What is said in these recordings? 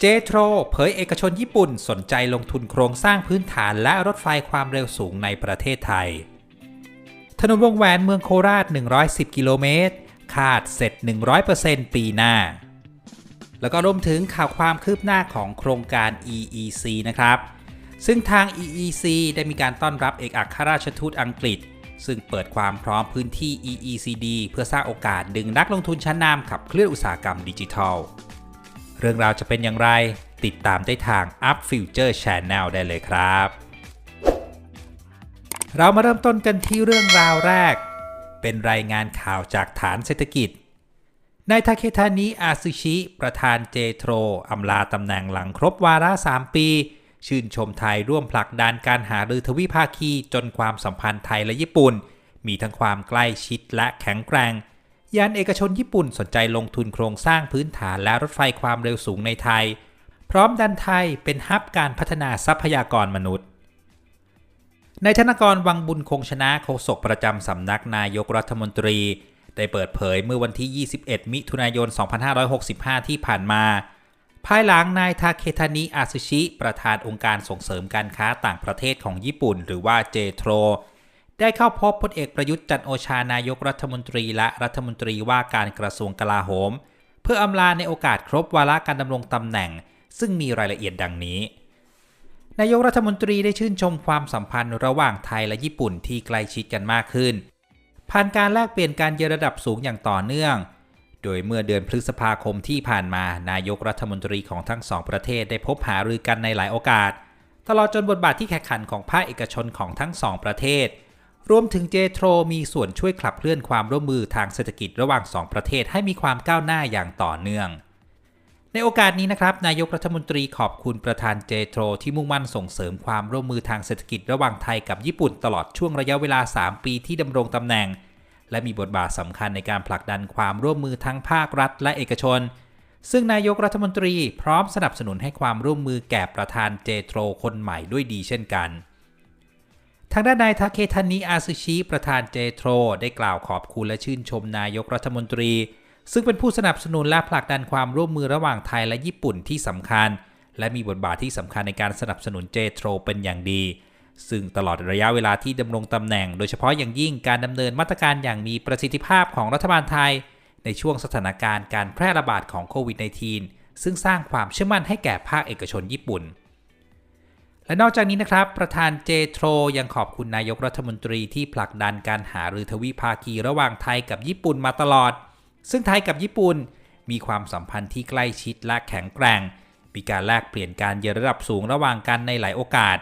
เจโทรเผยเอกชนญี่ปุ่นสนใจลงทุนโครงสร้างพื้นฐานและรถไฟความเร็วสูงในประเทศไทย ถนนวงแหวนเมืองโคราช 110 กิโลเมตร คาดเสร็จ 100%ปีหน้า แล้วก็รวมถึงข่าวความคืบหน้าของโครงการ EEC นะครับ ซึ่งทาง EEC ได้มีการต้อนรับเอกอัครราชทูตอังกฤษ ซึ่งเปิดความพร้อมพื้นที่ EECD เพื่อสร้างโอกาสดึงนักลงทุนชั้นนำขับเคลื่อนอุตสาหกรรมดิจิทัล เรื่องราวจะเป็นอย่างไร ติดตามได้ทาง Up Future Channel ได้เลยครับ เรามาเริ่มต้นกันที่เรื่องราวแรก เป็นรายงานข่าวจากฐานเศรษฐกิจนายทาเคทานิอาซึชิ ประธานเจโทรอำลาตำแหน่งหลังครบวาระ 3 ปี ชื่นชมไทยร่วมผลักดันการหารือทวิภาคีจนความสัมพันธ์ไทยและญี่ปุ่น มีทั้งความใกล้ชิดและแข็งแกร่ง ยานเอกชนญี่ปุ่นสนใจลงทุนโครงสร้างพื้นฐานและรถไฟความเร็วสูงในไทย พร้อมดันไทยเป็นฮับการพัฒนาทรัพยากรมนุษย์นายธนกรวังบุญคงชนะโฆษกประจำสำนักนายกรัฐมนตรี ได้เปิดเผยเมื่อวันที่ 21 มิถุนายน 2565 ที่ผ่านมา ภายหลังนายทาเคทานิอาซึชิ ประธานองค์การส่งเสริมการค้าต่างประเทศของญี่ปุ่น หรือว่าเจโทร ได้เข้าพบพลเอกประยุทธ์จันโอชานายกรัฐมนตรีและรัฐมนตรีว่าการกระทรวงกลาโหม เพื่ออำลาในโอกาสครบวาระการดำรงตำแหน่ง ซึ่งมีรายละเอียดดังนี้ นายกรัฐมนตรีได้ชื่นชมความสัมพันธ์ระหว่างไทยและญี่ปุ่นที่ใกล้ชิดกันมากขึ้น ผ่านการแลกเปลี่ยนการเยือนระดับสูงอย่างต่อเนื่อง โดยเมื่อเดือนพฤษภาคมที่ผ่านมา นายกรัฐมนตรีของทั้งสองประเทศได้พบหารือกันในหลายโอกาส ตลอดจนบทบาทที่แข่งขันของภาคเอกชนของทั้งสองประเทศ รวมถึงเจโทรมีส่วนช่วยขับเคลื่อนความร่วมมือทางเศรษฐกิจระหว่างสองประเทศให้มีความก้าวหน้าอย่างต่อเนื่อง ในโอกาสนี้นะครับ นายกรัฐมนตรีขอบคุณประธานเจโทรที่มุ่งมั่นส่งเสริมความร่วมมือทางเศรษฐกิจระหว่างไทยกับญี่ปุ่นตลอดช่วงระยะเวลา 3 ปีที่ดำรงตำแหน่ง และมีบทบาทสำคัญในการผลักดันความร่วมมือทั้งภาครัฐและเอกชน ซึ่งนายกรัฐมนตรีพร้อมสนับสนุนให้ความร่วมมือแก่ประธานเจโทรคนใหม่ด้วยดีเช่นกัน ทางด้านนายทาเคทานิอาซึชิประธานเจโทรได้กล่าวขอบคุณและชื่นชมนายกรัฐมนตรี ซึ่งเป็นผู้สนับสนุนและผลักดันความร่วมมือระหว่างไทยและญี่ปุ่นที่สำคัญ และมีบทบาทที่สำคัญในการสนับสนุนเจโทรเป็นอย่างดี ซึ่งตลอดระยะเวลาที่ดำรงตำแหน่ง โดยเฉพาะอย่างยิ่งการดำเนินมาตรการอย่างมีประสิทธิภาพของรัฐบาลไทย ในช่วงสถานการณ์การแพร่ระบาดของโควิด -19 ซึ่งสร้างความเชื่อมั่นให้แก่ภาคเอกชนญี่ปุ่น และนอกจากนี้นะครับ ประธานเจโทรยังขอบคุณนายกรัฐมนตรีที่ผลักดันการหารือทวิภาคีระหว่างไทยกับญี่ปุ่นมาตลอด ซึ่งไทยกับญี่ปุ่น มีความสัมพันธ์ที่ใกล้ชิดและแข็งแกร่ง มีการแลกเปลี่ยนการเยือนระดับสูงระหว่างกันในหลายโอกาส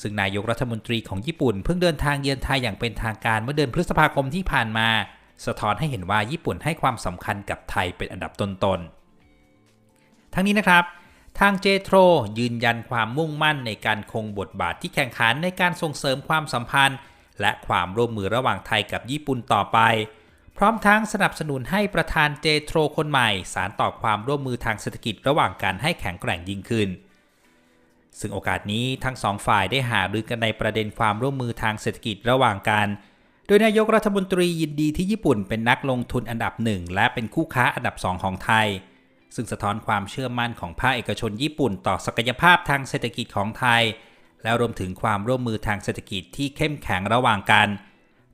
ซึ่งนายกรัฐมนตรีของญี่ปุ่นเพิ่งเดินทางเยือนไทยอย่างเป็นทางการเมื่อเดือนพฤษภาคมที่ผ่านมา สะท้อนให้เห็นว่าญี่ปุ่นให้ความสำคัญกับไทยเป็นอันดับต้นๆ ทั้งนี้นะครับ ทางเจโทรยืนยันความมุ่งมั่นในการคงบทบาทที่แข่งขันในการส่งเสริมความสัมพันธ์ และความร่วมมือระหว่างไทยกับญี่ปุ่นต่อไป พร้อมทั้งสนับสนุนให้ประธานเจโทรคนใหม่ สารต่อความร่วมมือทางเศรษฐกิจระหว่างกันให้แข็งแกร่งยิ่งขึ้น ซึ่งโอกาสนี้ทั้งสองฝ่ายได้หารือกันในประเด็นความร่วมมือทางเศรษฐกิจระหว่างกันโดยนายกรัฐมนตรียินดีที่ญี่ปุ่นเป็นนักลงทุนอันดับหนึ่งและเป็นคู่ค้าอันดับสองของไทย ซึ่งสะท้อนความเชื่อมั่นของภาคเอกชนญี่ปุ่นต่อศักยภาพทางเศรษฐกิจของไทย และรวมถึงความร่วมมือทางเศรษฐกิจที่เข้มแข็งระหว่างกัน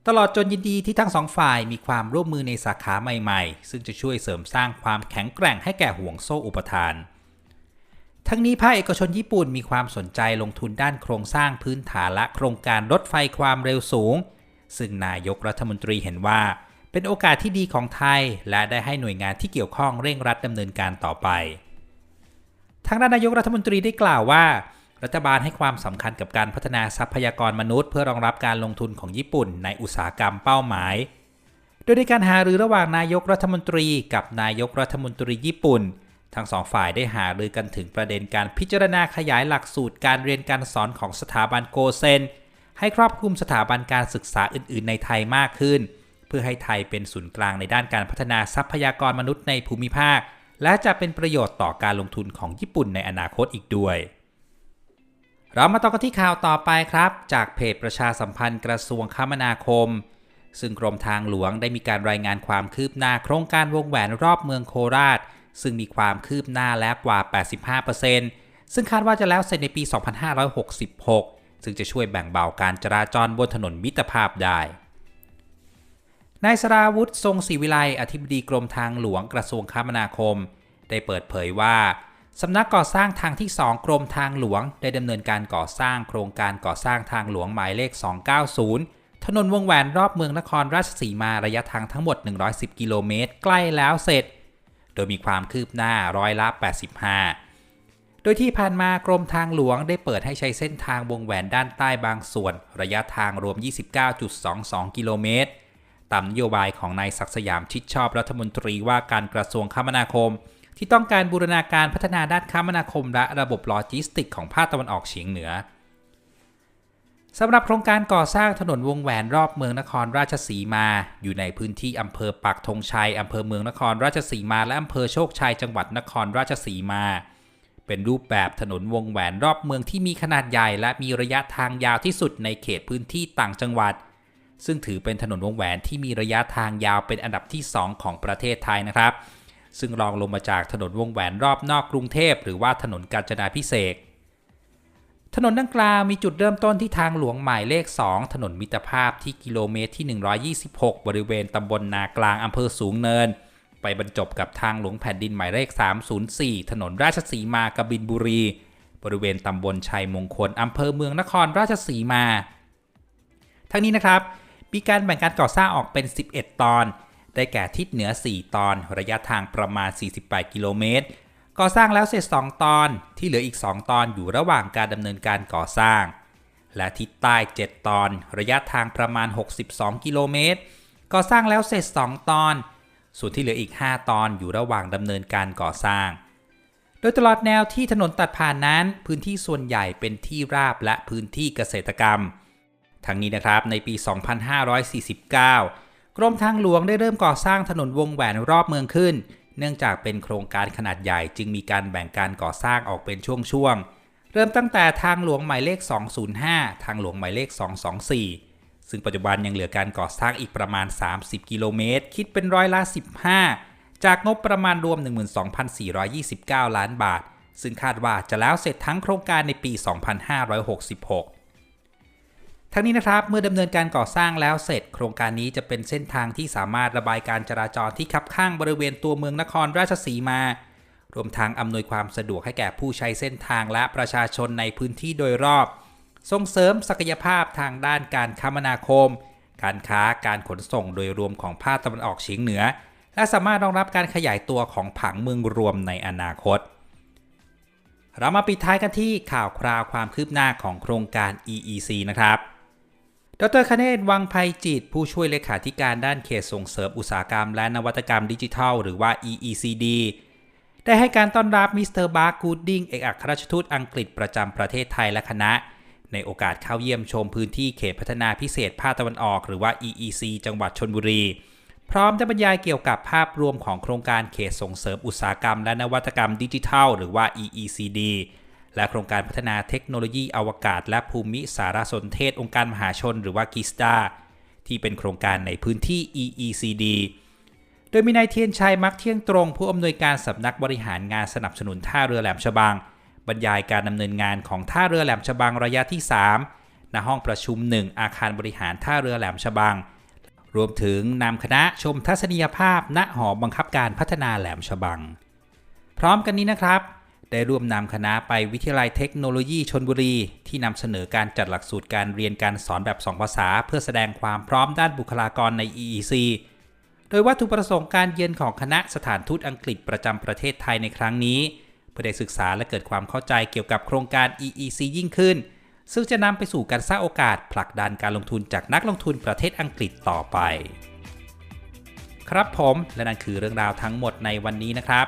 ตลอดจนยินดีที่ทั้งสองฝ่ายมีความร่วมมือในสาขาใหม่ๆ ซึ่งจะช่วยเสริมสร้างความแข็งแกร่งให้แก่ห่วงโซ่อุปทาน ทั้งนี้ภาคเอกชนญี่ปุ่นมีความสนใจลงทุนด้านโครงสร้างพื้นฐานและโครงการรถไฟความเร็วสูง ซึ่งนายกรัฐมนตรีเห็นว่า เป็นโอกาสที่ดีของไทย และได้ให้หน่วยงานที่เกี่ยวข้องเร่งรัดดำเนินการต่อไปทางด้านนายกรัฐมนตรีได้กล่าวว่า รัฐบาลให้ความสำคัญกับการพัฒนาทรัพยากรมนุษย์ เพื่อรองรับการลงทุนของญี่ปุ่นในอุตสาหกรรมเป้าหมาย โดยในการหารือระหว่างนายกรัฐมนตรีกับนายกรัฐมนตรีญี่ปุ่น ทั้งสองฝ่ายได้หารือกันถึงประเด็นการพิจารณาขยายหลักสูตรการเรียนการสอนของสถาบันโกเซนให้ครอบคลุมสถาบันการศึกษาอื่น ๆ ในไทยมากขึ้นเเพื่อให้ไทยเป็นศูนย์กลางในด้านการพัฒนาทรัพยากรมนุษย์ในภูมิภาค และจะเป็นประโยชน์ต่อการลงทุนของญี่ปุ่นในอนาคตอีกด้วย เรามาต่อกันที่ข่าวต่อไปครับ จากเพจประชาสัมพันธ์กระทรวงคมนาคม ซึ่งกรมทางหลวงได้มีการรายงานความคืบหน้าโครงการวงแหวนรอบเมืองโคราช ซึ่งมีความคืบหน้าแล้วกว่า 85%ซึ่งคาดว่าจะแล้วเสร็จในปี 2566 ซึ่งจะช่วยแบ่งเบาการจราจรบนถนนมิตรภาพได้ นายสราวุธทรงศรีวิไลอธิบดีกรมทางหลวงกระทรวงคมนาคม ได้เปิดเผยว่าสำนักก่อสร้างทางที่ 2 กรมทางหลวง ได้ดำเนินการก่อสร้างโครงการก่อสร้างทางหลวงหมายเลข 290 ถนนวงแหวนรอบเมืองนครราชสีมาระยะทางทั้งหมด 110 กิโลเมตร ใกล้แล้วเสร็จ โดยมีความคืบหน้าร้อยละ85 โดยที่ผ่านมากรมทางหลวงได้เปิดให้ใช้เส้นทางวงแหวนด้านใต้บางส่วน ระยะทางรวม 29.22 กิโลเมตร ตามนโยบายของนายศักสยามชิดชอบรัฐมนตรีว่าการกระทรวงคมนาคม ที่ต้องการบูรณาการพัฒนาด้านคมนาคม และระบบโลจิสติก ของภาคตะวันออกเฉียงเหนือสำหรับโครงการก่อสร้างถนนวงแหวนรอบเมืองนครราชสีมา อยู่ในพื้นที่อำเภอปักธงชัยอำเภอเมืองนครราชสีมาและอำเภอโชคชัยจังหวัดนครราชสีมา เป็นรูปแบบถนนวงแหวนรอบเมืองที่มีขนาดใหญ่ และมีระยะทางยาวที่สุดในเขตพื้นที่ต่างจังหวัด ซึ่งถือเป็นถนนวงแหวนที่มีระยะทางยาวเป็นอันดับที่ 2 ของประเทศไทยนะครับ ซึ่งรองลงมาจากถนนวงแหวนรอบนอกกรุงเทพหรือว่าถนนกาญจนาพิเศษถนนดังกล่าวมีจุดเริ่มต้นที่ทางหลวงหมายเลข 2 ถนนมิตรภาพที่กิโลเมตรที่ 126 บริเวณตำบลนากลางอำเภอสูงเนิน ไปบรรจบกับทางหลวงแผ่นดินหมายเลข 304 ถนนราชสีมากบินบุรี บริเวณตำบลชัยมงคลอำเภอเมืองนครราชสีมา ทั้งนี้นะครับ มีการแบ่งการก่อสร้างออกเป็น 11 ตอน ได้แก่ทิศเหนือ 4 ตอน ระยะทางประมาณ 48 กิโลเมตร ก่อสร้างแล้วเสร็จ 2 ตอน ที่เหลืออีก 2 ตอนอยู่ระหว่างการดำเนินการก่อสร้าง และทิศใต้ 7 ตอน ระยะทางประมาณ 62 กิโลเมตร ก่อสร้างแล้วเสร็จ 2 ตอน ส่วนที่เหลืออีก 5 ตอนอยู่ระหว่างดำเนินการก่อสร้างโดยตลอดแนวที่ถนนตัดผ่านนั้น พื้นที่ส่วนใหญ่เป็นที่ราบและพื้นที่เกษตรกรรม ทั้งนี้นะครับในปี 2549 กรมทางหลวงได้เริ่มก่อสร้างถนนวงแหวนรอบเมืองขึ้น เนื่องจากเป็นโครงการขนาดใหญ่จึงมีการแบ่งการก่อสร้างออกเป็นช่วงๆ เริ่มตั้งแต่ทางหลวงหมายเลข 205 ทางหลวงหมายเลข 224 ซึ่งปัจจุบันยังเหลือการก่อสร้างอีกประมาณ 30 กิโลเมตร คิดเป็นร้อยละ15 จากงบประมาณรวม 12,429 ล้านบาท ซึ่งคาดว่าจะแล้วเสร็จทั้งโครงการในปี 2566 ทั้งนี้นะครับเมื่อดำเนินการก่อสร้างแล้วเสร็จ โครงการนี้จะเป็นเส้นทางที่สามารถระบายการจราจรที่คับข้างบริเวณตัวเมืองนครราชสีมา รวมทั้งอำนวยความสะดวกให้แก่ผู้ใช้เส้นทางและประชาชนในพื้นที่โดยรอบ ส่งเสริมศักยภาพทางด้านการคมนาคม การค้าการขนส่งโดยรวมของภาคตะวันออกเฉียงเหนือ และสามารถรองรับการขยายตัวของผังเมืองรวมในอนาคตเรามาปิดท้ายกันที่ข่าวคราวความคืบหน้าของโครงการ EEC นะครับ ดรคเนศวังไพจิต ผู้ช่วยเลขาธิการด้านเขตส่งเสริมอุตสาหกรรมและนวัตกรรมดิจิทัล หรือว่า EECD ได้ให้การต้อนรับมิสเตอร์บาร์กูดดิงเอกอัครราชทูตอังกฤษประจำประเทศไทยและคณะ ในโอกาสเข้าเยี่ยมชมพื้นที่เขตพัฒนาพิเศษภาคตะวันออก หรือว่า EEC จังหวัดชนบุรี พร้อมจะบรรยายเกี่ยวกับภาพรวมของโครงการเขตส่งเสริมอุตสาหกรรม และนวัตกรรมดิจิทัล หรือว่า EECD และโครงการพัฒนาเทคโนโลยีอวกาศ และภูมิสารสนเทศองค์การมหาชนหรือว่ากิสตาที่เป็นโครงการในพื้นที่ EECD โดยมีนายเทียนชัยมักเที่ยงตรง ผู้อำนวยการสำนักบริหารงานสนับสนุนท่าเรือแหลมฉบัง บรรยายการดำเนินงานของท่าเรือแหลมฉบังระยะที่ 3 ณห้องประชุม 1 อาคารบริหารท่าเรือแหลมฉบัง รวมถึงนำคณะชมทัศนียภาพ ณหอบังคับการพัฒนาแหลมฉบัง พร้อมกันนี้นะครับ ได้ร่วมนำคณะไปวิทยาลัยเทคโนโลยีชนบุรี ที่นำเสนอการจัดหลักสูตรการเรียนการสอนแบบ 2 ภาษา เพื่อแสดงความพร้อมด้านบุคลากรใน EEC โดยวัตถุประสงค์การเยือนของคณะสถานทูตอังกฤษประจำประเทศไทยในครั้งนี้เพื่อได้ศึกษาและเกิดความเข้าใจเกี่ยวกับโครงการ EEC ยิ่งขึ้น ซึ่งจะนำไปสู่การสร้างโอกาสผลักดันการลงทุนจากนักลงทุนประเทศอังกฤษต่อไป ครับผมและนั่นคือเรื่องราวทั้งหมดในวันนี้นะครับ